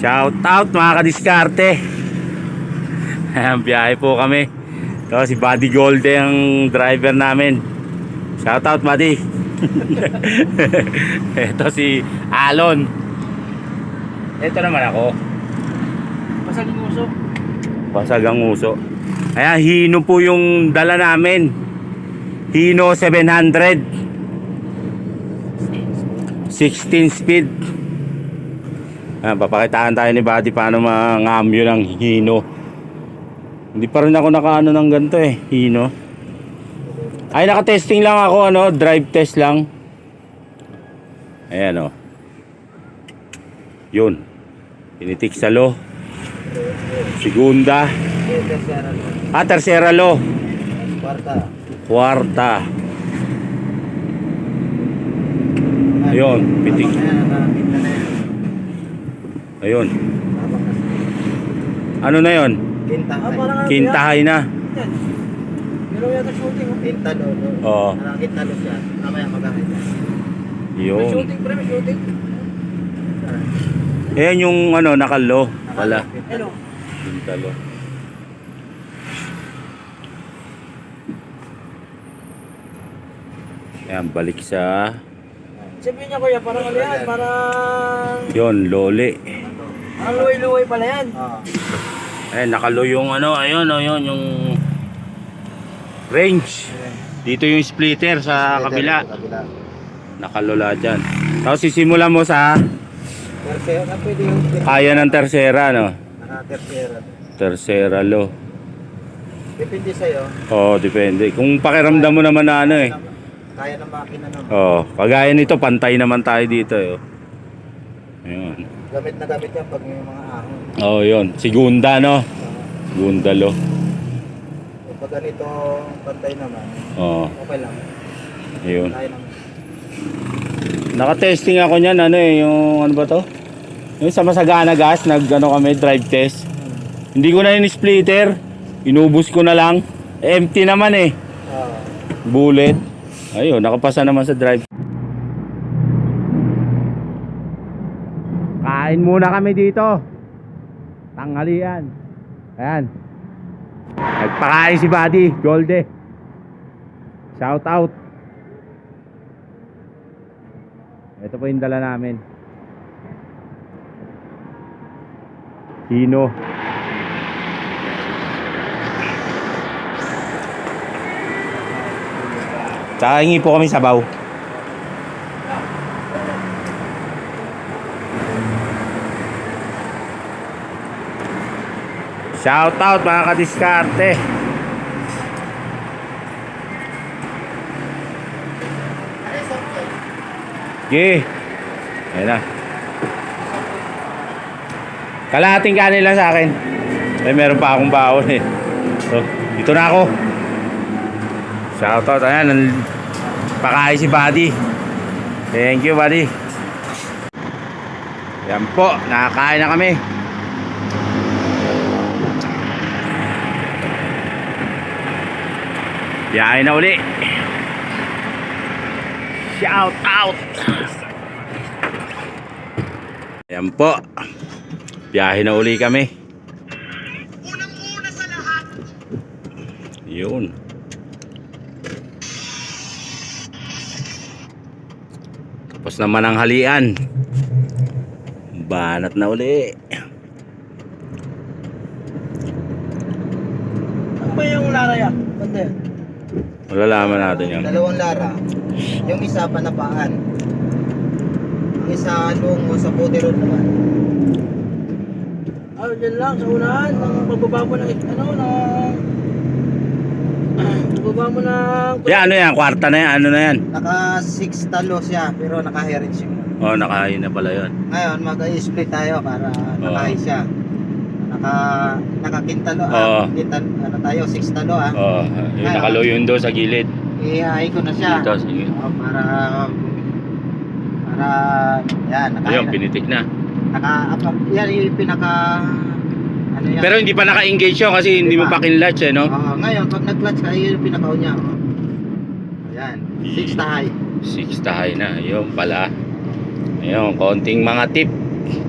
Shout out mga kadiskarte. Ayan, biyahe po kami. Ito si Buddy Golde ang driver namin. Shout out Buddy. Ito si Alon. Ito naman ako. Pasagin mo so. Basag ang uso. Ayan, Hino po yung dala namin. Hino 700. 16 speed. Ayan, papakitaan tayo ni Buddy paano mangambyo ng Hino. Hindi pa rin ako nakaano ng ganito eh, Hino. Ay, naka-testing lang ako, ano, drive test lang. Ayan, oh. Yun. Tinitik sa lo. Segunda. Ah, tercera lo. Kwarta. Kwarta. Ayun, pitik. Habang na yan, nakakita na yan. Ayun. Ano na yon? Kinta. Ah, ano Kintahay na. Meron yata shooting. oh. Kinta do. do. Oo. Nakakita do siya. Mamaya magkakita. May Yun. shooting, pre, may shooting. Ayan yung ano, nakalo. Wala. Hello. Pintalo. Ayan, balik sa... Sabihin niya kuya, parang ano yan, parang... Yun, loli. Parang luway-luway pala yan. Oo. Ayan, nakalo yung ano, ayun, ayun, yung... Range. Dito yung splitter sa kabila. Kabila. Nakalola dyan. Tapos sisimulan mo sa Tercera, pwede yung kaya ng tercera, no? Naka-tercera. Tercera lo. Depende sa'yo. Oo, depende. Kung pakiramdam mo naman na ano eh. Kaya ng makina naman. Oo, kagaya nito, pantay naman tayo dito eh. oh. Ayun. Gamit na gamit yan pag may mga ahon. Oo, yun. Segunda, no? Uh, Segunda lo. pag ganito pantay naman, Oo, okay lang. yun. Kaya naman. Naka-testing ako niyan, ano eh, yung ano ba to? Yung sa Masagana Gas, nag ano kami, drive test. Hindi ko na yung splitter. Inubos ko na lang. Empty naman eh. Ah, Bullet. Ayun, nakapasa naman sa drive. Kain muna kami dito. Tanghalian. Ayan. Nagpakain si Buddy, Golde. Shout out. Ito po yung dala namin. Hino. Tsaka hingi po kami sabaw. Shout out mga kadiskarte. Okay. Ayan na. Kalahating kanin lang sa akin. Ay, meron pa akong baon eh. So, dito na ako. Shout out. Ayan, pakain si Buddy. Thank you, Buddy. Yan po, nakakain na kami. Biyahe na uli. Shout out. Yan po. Biyahe na uli kami. Yun. Tapos naman ang halian. Banat na uli. Ano ba yung laraya? Banda yan. Malalaman natin yan. dalawang lara. Yung isa panapaan. Ang isa lungo sa puti road naman. Ah, dyan lang, sa unahan, ng pagbaba mo ng, ano, ng... pagbaba mo ng... Yan, ano yan? Kwarta na yan? Ano na yan? Naka 6 talo siya pero naka heritage yung Oh, nakahain na pala yun. Ngayon mag-split tayo para Oo. naka siya. Naka nakakintalo Oo. ah. Kintal, ano tayo 6 talo ah. Oh, yung nakalo yun doon sa gilid. Ihahay ko na siya. Dito, sige. Oh, para para yan naka Ayun, pinitik na. naka apa, yan yung pinaka ano yan. Pero hindi pa naka-engage yun kasi hindi mo pa kinlatch eh, no? Oo, ngayon pag nag-clutch ka yun yung pinaka niya. Oh. Ayan, 6 tahay. Six tahay na. Ayun pala. Ayun, konting mga tip.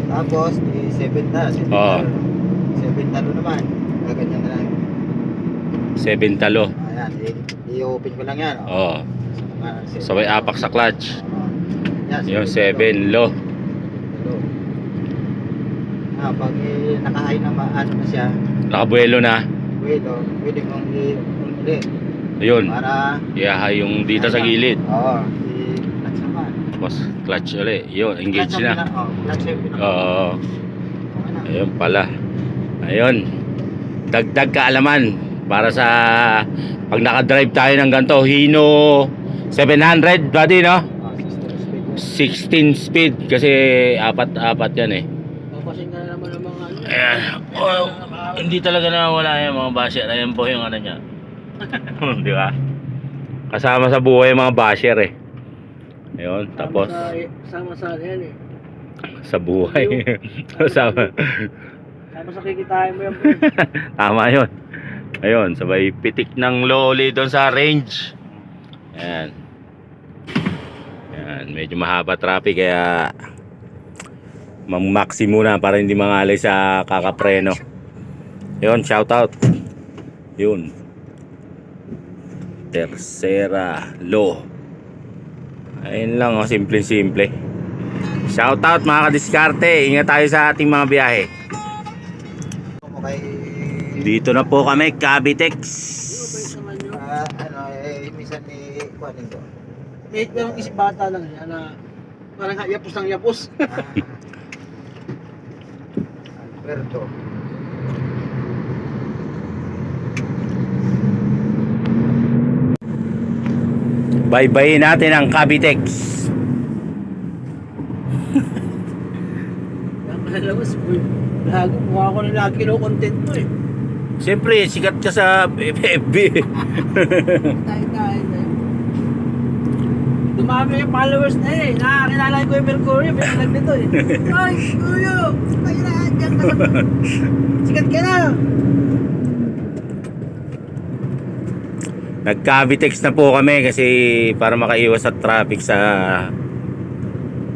Tapos 7 na, 7 Oo. talo. 7 talo naman. Gaganyan na lang. 7 talo. Ayan, i-open ko lang yan. Oh. Oo. Ah, seven. Sabay apak sa clutch. Oh. Yung seven 7 low. Ah, pag eh, nakahay na ano na siya, Nakabuelo na. pwede, pwede kong i-uli. Ayun. Para, Iahay yung dito sa gilid. Oo, i-clutch naman. Tapos clutch ulit. Yun, engage na. pina- Oh, clutch Oo. Na. Ayun pala. Ayun. Dagdag kaalaman para sa pag nakadrive tayo ng ganito, Hino 700, buddy, no? Oh, 16 speed yan. 16 speed kasi apat-apat yan eh. Ano. Ayan. Oh, hindi talaga nawawala yung mga basher. Ayan po yung ano niya. Di ba? Kasama sa buhay yung mga basher eh. Ayun, tapos Sama sa yan eh. sa buhay. Kasama. Sama sa kikitain mo yan. Tama yun. Ayun, sabay pitik ng loli doon sa range. Ayan. Ayan, medyo mahaba traffic kaya mam-maxi muna para hindi mangalay sa kakapreno. Yun, shout out. Yun. Tercera low. Ayun lang, oh, simple-simple. Shout out mga kadiskarte. Ingat tayo sa ating mga biyahe. Dito na po kami, Cavitex. ah, ano eh minsan ni kuanin ko. May merong isip bata lang yan na parang yapos ng yapos. Alberto. Bye-bye natin ang Cavitex. Yan malalabas. Uy, Lagi, mukha ko na lagi kino-content mo eh. Siyempre, sikat ka sa FB. Tayo tayo na Dumami yung followers na eh. Nakakilala ko yung Mercury. Binalag nito eh. Ay, kuyo! Ay, dyan ka na. Sikat ka na. Nag-Cavitex na po kami kasi para makaiwas sa traffic sa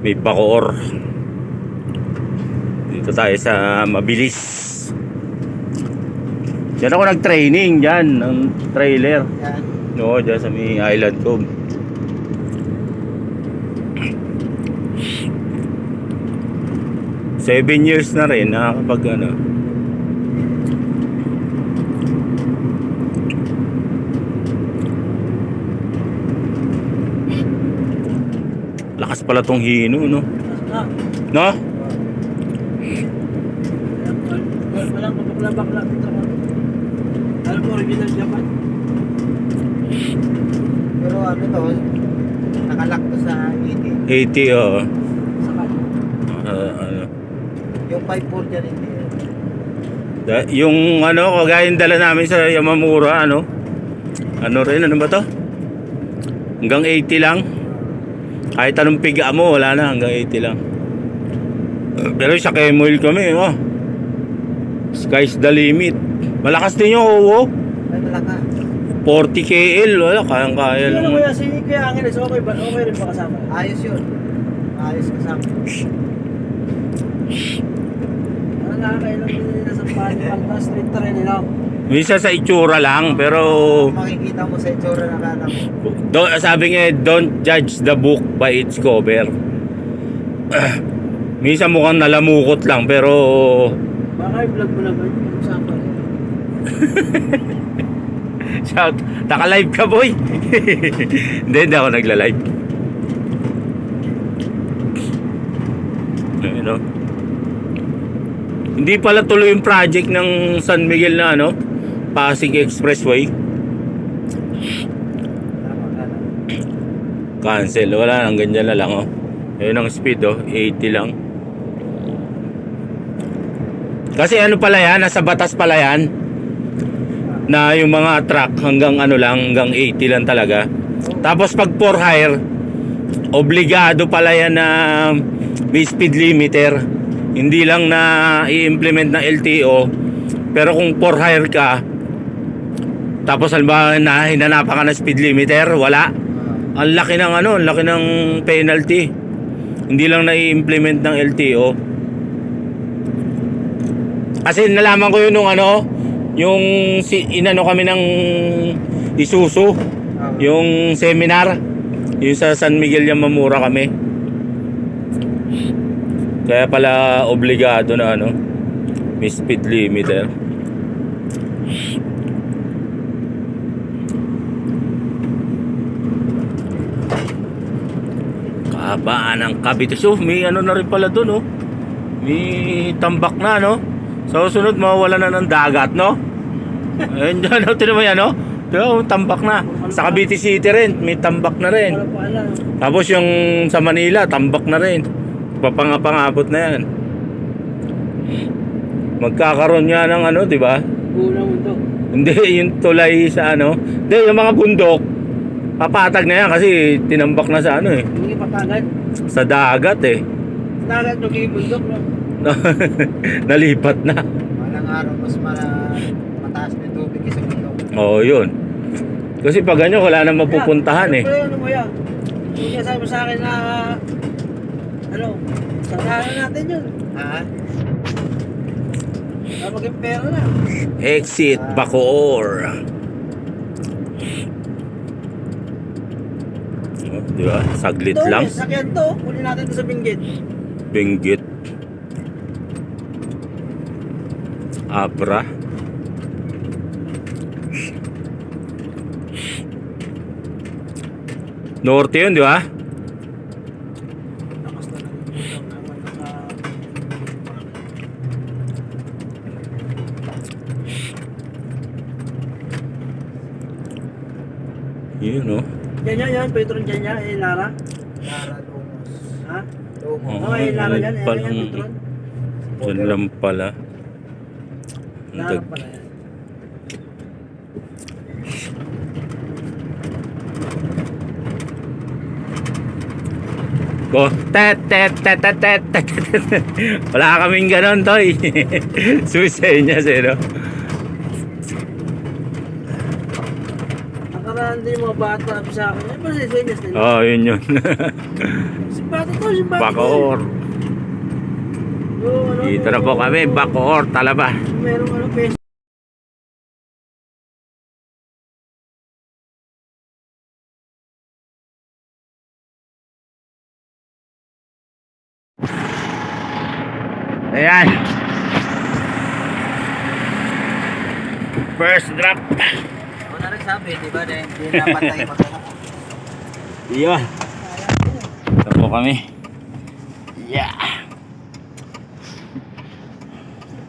may Bacoor. Dito tayo sa mabilis. Diyan ako nag-training dyan ng trailer. Yan. No, dyan sa may Island Cove. Seven years na rin nakakapag ano. Lakas pala tong hino, no? Ah, No? walang kapag-bakla dito. Alam mo, original Japan. Pero ano to, nakalak to sa 80. 80, oh. Saka, Ah, ano. Yung 5-4 dyan hindi. Da- yung ano, kagaya yung dala namin sa Yamamura, ano? Ano rin, ano ba to? Hanggang 80 lang. Kahit anong piga mo, wala na, hanggang 80 lang. Uh, Pero sa Kemoil kami, oh. Sky's the limit. Malakas din yung OWO. Ay, malaka. 40 KL, wala, kayang-kaya Ano lang. kuya, si Kuya Angeles, okay ba? Okay rin ba kasama? Ayos yun. Ayos kasama. Parang nakakailang din nila sa Palipalta Street na rin, no? Minsan sa itsura lang, pero Makikita mo sa itsura ng kanan mo. do, sabi nga, don't judge the book by its cover. Minsan mukhang nalamukot lang, pero Baka i-vlog mo naman yung usapan. Shout, naka-live ka boy. hindi, hindi ako nagla-live. Ayun, oh. Hindi pala tuloy yung project ng San Miguel na ano, Pasig Expressway. Cancel, wala nang ganyan na lang oh. Ayun ang speed oh, 80 lang. Kasi ano pala yan, nasa batas pala yan. Na yung mga truck hanggang ano lang, hanggang 80 lang talaga. Tapos pag for hire, obligado pala yan na may speed limiter. Hindi lang na i-implement ng LTO. Pero kung for hire ka, tapos halimbawa na hinanapan ka ng speed limiter, wala. Ang laki ng ano, ang laki ng penalty. Hindi lang na-implement ng LTO. Kasi nalaman ko yun nung ano, yung si, inano kami ng Isuzu, Ah. yung seminar, yung sa San Miguel Yamamura kami. Kaya pala obligado na ano, may speed limiter. Kabaan ng Cavite. So, may ano na rin pala doon, oh. May tambak na, no? Sa susunod, mawala na ng dagat, no? Ayun dyan, no? Tinan mo yan, no? Mo, tambak na. Sa Cavite City rin, may tambak na rin. Tapos yung sa Manila, tambak na rin. Papangapangabot na yan. Magkakaroon nga ng ano, di ba? Unang mundo. Hindi, yung tulay sa ano. Hindi, yung mga bundok. Papatag na yan kasi tinambak na sa ano eh. Hindi patagad. Sa dagat eh. Dagat yung bundok, no? Nalipat na. Walang araw mas mara, mataas na yung tubig sa mundo. Oo, yun. Kasi pag ganyan, wala na mapupuntahan eh. Pero ano mo yan? Kaya sabi mo sa akin na, ano, sanahan natin yun. Ha? Para maging pera na. Exit Bacoor. Oh, di ba? Saglit Ito, lang. sakyan to. Kunin natin to sa Benguet. Benguet. Abra. Norte yun, di ba? Yun, oh. Yan yan yan, Petron dyan yan, eh, Lara. Lara Lumos. Ha? Lumos. Oo. Oo, eh, Lara yan, eh, Palang- yan, Petron. Diyan lang pala. Pala yan. Go. Tet, tet, tet, tet, tet, tet, tet. Wala kaming ganon, Toy. Susenyas eh, no? Nakaraan din mga bata sa akin. Ay, pa sa nila. Oo, oh, yun yun. To, simbata to. Bacoor. Yung ano, Dito na po kami, Bacoor, Talaba. Merong ano, peso. Ayan. First drop. Ako na nagsabi, di ba? Hindi napatay magana. Iyon. Ito po kami. Yeah.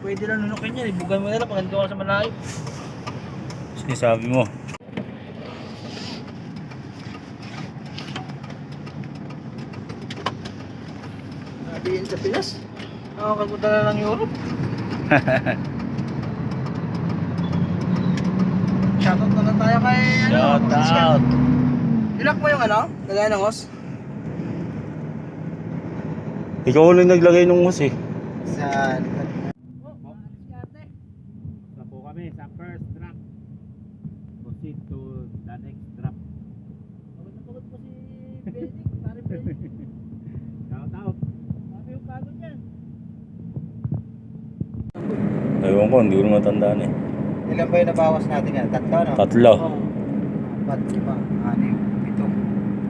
Pwede lang nunukin yan. Ibugan mo na lang pag nandito ka sa malayo. Sinasabi mo. Sabi yun sa Pinas. Ako kapunta na ng Europe. Shoutout na lang tayo kay ano. Shout Francis ka. out. Ilak mo yung ano? Lagay ng hose. Ikaw ulit naglagay ng hus eh. Sa likod. Na po kami sa first drop. Proceed to the next drop. Pagod na pagod po si Benedict. Pare Benedict. Shout out. Sabi yung pagod yan. Ewan ko, hindi ko na matandaan eh. Ilan ba yung nabawas natin yan? Tatlo, no? Tatlo. Oo. Apat, lima, anim, pito.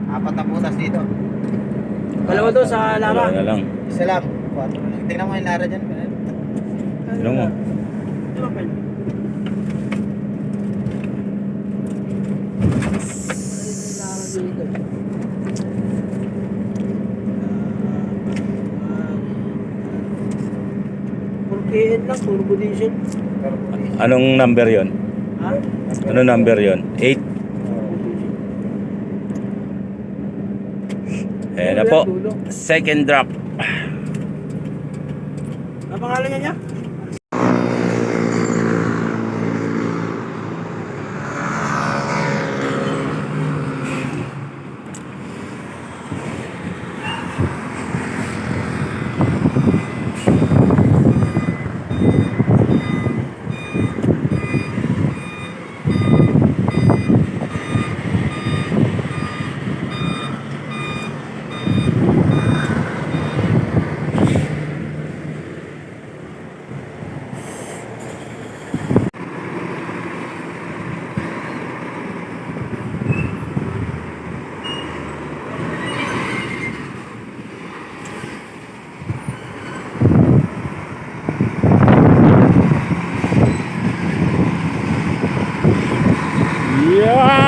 Apat na putas dito. Dalawa doon sa Wala Lara. na lang. Isa lang. Quatro lang. Tingnan mo yung Lara dyan. ganun. Ano mo? Di ba, Pen? Lara dito. Purkiin lang, turbo diesel. Anong number yon? Ha? Ano number yon? 8? Ayan na po. Second drop. Ano pangalan niya niya?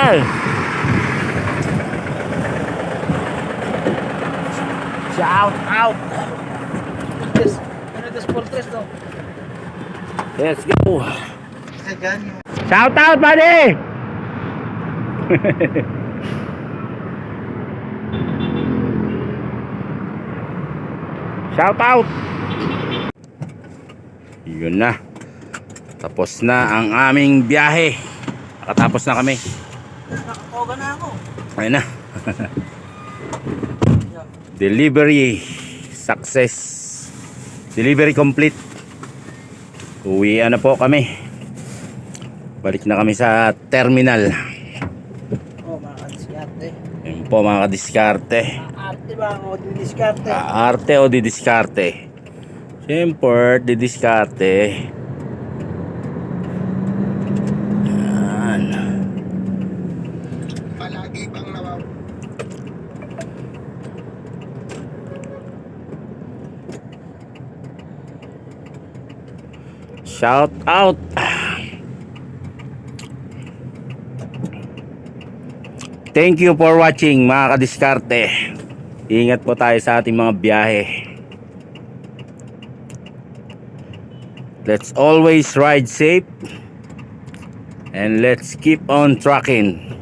Mel. Shout out. Yes, this fortress daw. Let's go. Shout out, buddy. Shout out. Yun na. Tapos na ang aming biyahe. Nakatapos na kami. Nakakoga na ako. Ayun na. Delivery success. Delivery complete. Uwian na po kami. Balik na kami sa terminal. Oh, mga kadiskarte. Yun po mga kadiskarte. Arte ba ako didiskarte? Arte o didiskarte? Siyempre, didiskarte. Yan. Shout out. Thank you for watching mga kadiskarte. Ingat po tayo sa ating mga biyahe. Let's always ride safe and let's keep on trucking.